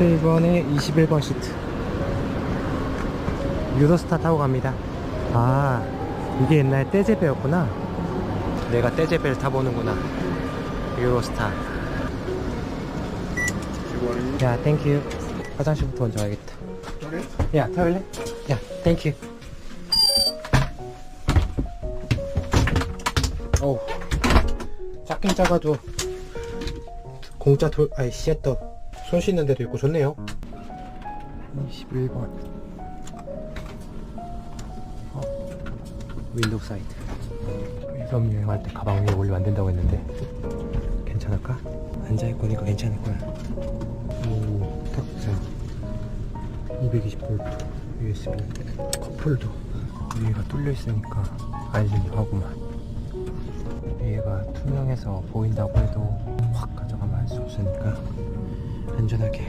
17번에 21번 시트. 유로스타 타고 갑니다. 아 이게 옛날 떼제배였구나. 내가 떼제배를 타보는구나. 유로스타. 야 땡큐 화장실부터 먼저 가야겠다. 야 타볼래? 야 땡큐 어우 작긴 작아도 공짜 돌 아이 씨앗도 손 씻는 데도 있고 좋네요. 21번. 어, 윈도우 사이드 유럽 여행할 때 가방 위에 올리면 안 된다고 했는데 괜찮을까? 앉아있고 니까 괜찮을 거야 오 탁자 220V USB 컵홀더 위에가 뚫려 있으니까 알림하고만. 위에가 투명해서 보인다고 해도 안전하게